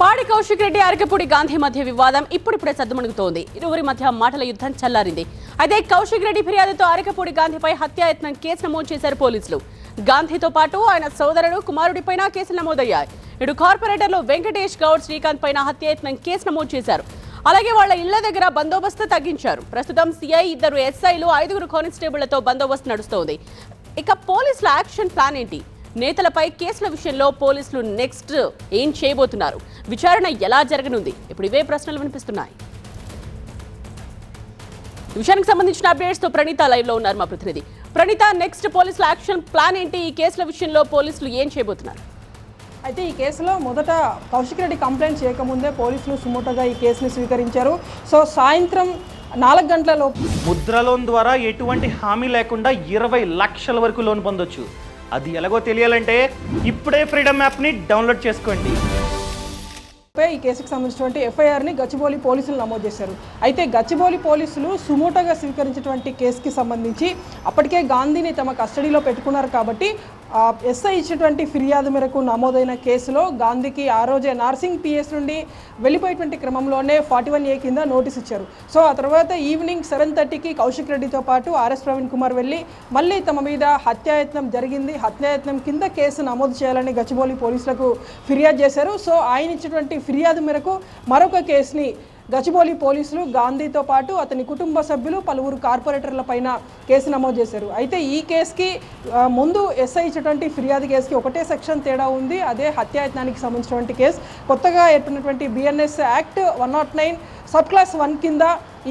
పాడి కౌశిక్ రెడ్డి అరకపూడి గాంధీ మధ్య వివాదం ఇప్పుడిప్పుడే సద్దుమణుగుతోంది. ఇరువురి మధ్య మాటల యుద్ధం చల్లారింది. అయితే కౌశిక్ రెడ్డి ఫిర్యాదుతో అరకపూడి గాంధీపై హత్యాయత్నం కేసు నమోదు చేశారు పోలీసులు. గాంధీతో పాటు ఆయన సోదరుడు కుమారుడిపైన కేసులు నమోదయ్యాయి. ఇటు కార్పొరేటర్లు వెంకటేష్ గౌడ్ శ్రీకాంత్ పైన హత్యాయత్నం కేసు నమోదు చేశారు. అలాగే వాళ్ళ ఇళ్ళ దగ్గర బందోబస్తు తగ్గించారు. ప్రస్తుతం సిఐ ఇద్దరు ఎస్ఐలు ఐదుగురు కానిస్టేబుళ్ళతో బందోబస్తు నడుస్తోంది. ఇక పోలీసుల యాక్షన్ ప్లాన్ ఏంటి? నేతలపై కేసుల విషయంలో పోలీసులు నెక్స్ట్ ఏం చేయబోతున్నారు? విచారణ ఎలా జరగనుంది? ఇప్పుడు ఇవే ప్రశ్నలు వినిపిస్తున్నాయి. విషయానికి సంబంధించిన అప్డేట్స్తో ప్రణీత లైవ్లో ఉన్నారు మా ప్రతినిధి. ప్రణీత నెక్స్ట్ పోలీసుల యాక్షన్ ప్లాన్ ఏంటి? ఈ కేసుల విషయంలో పోలీసులు ఏం చేయబోతున్నారు? అయితే ఈ కేసులో మొదట కౌశిక్ రెడ్డి కంప్లైంట్ చేయకముందే పోలీసులు సుమోటోగా ఈ కేసుని స్వీకరించారు. సో సాయంత్రం నాలుగు గంటల లోపు ముద్ర లోన్ ద్వారా ఎటువంటి హామీ లేకుండా ఇరవై లక్షల వరకు లోన్ పొందొచ్చు. అది ఎలాగో తెలియాలంటే ఇప్పుడే ఫ్రీడమ్ యాప్ని డౌన్లోడ్ చేసుకోండి. ఈ కేసుకు సంబంధించినటువంటి ఎఫ్ఐఆర్ని గచ్చిబౌలి పోలీసులు నమోదు చేశారు. అయితే గచ్చిబౌలి పోలీసులు సుమోటోగా స్వీకరించినటువంటి కేసుకి సంబంధించి అప్పటికే గాంధీని తమ కస్టడీలో పెట్టుకున్నారు కాబట్టి ఎస్ఐ ఇచ్చినటువంటి ఫిర్యాదు మేరకు నమోదైన కేసులో గాంధీకి ఆ రోజే నార్సింగ్ పిఎస్ నుండి వెళ్ళిపోయేటువంటి క్రమంలోనే ఫార్టీ వన్ ఏ కింద నోటీస్ ఇచ్చారు. సో ఆ తర్వాత ఈవినింగ్ సెవెన్ థర్టీకి కౌశిక్ రెడ్డితో పాటు ఆర్ఎస్ ప్రవీణ్ కుమార్ వెళ్ళి మళ్ళీ తమ మీద హత్యాయత్నం జరిగింది. హత్యాయత్నం కింద కేసు నమోదు చేయాలని గచ్చిబౌలి పోలీసులకు ఫిర్యాదు చేశారు. సో ఆయన ఇచ్చినటువంటి ఫిర్యాదు మేరకు మరొక కేసుని గచ్చిబౌలి పోలీసులు గాంధీతో పాటు అతని కుటుంబ సభ్యులు పలువురు కార్పొరేటర్ల పైన కేసు నమోదు చేశారు. అయితే ఈ కేసుకి ముందు ఎస్ఐ ఇచ్చినటువంటి ఫిర్యాదు కేసుకి ఒకటే సెక్షన్ తేడా ఉంది. అదే హత్యాయత్నానికి సంబంధించినటువంటి కేసు. కొత్తగా ఏర్పడినటువంటి BNS act one nought nine sub clause one కింద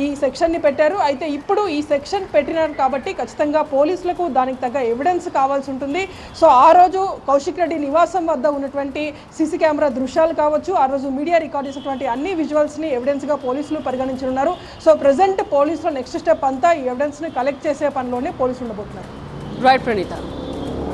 ఈ సెక్షన్ని పెట్టారు. అయితే ఇప్పుడు ఈ సెక్షన్ పెట్టినారు కాబట్టి ఖచ్చితంగా పోలీసులకు దానికి తగ్గ ఎవిడెన్స్ కావాల్సి ఉంటుంది. సో ఆ రోజు కౌశిక్ రెడ్డి నివాసం వద్ద ఉన్నటువంటి సీసీ కెమెరా దృశ్యాలు కావచ్చు ఆ రోజు మీడియా రికార్డ్ చేసినటువంటి అన్ని విజువల్స్ని ఎవిడెన్స్గా పోలీసులు పరిగణించనున్నారు. సో ప్రజెంట్ పోలీసులు నెక్స్ట్ స్టెప్ అంతా ఈ ఎవిడెన్స్ని కలెక్ట్ చేసే పనిలోనే పోలీసులు ఉండబోతున్నారు. రైట్ ప్రణీత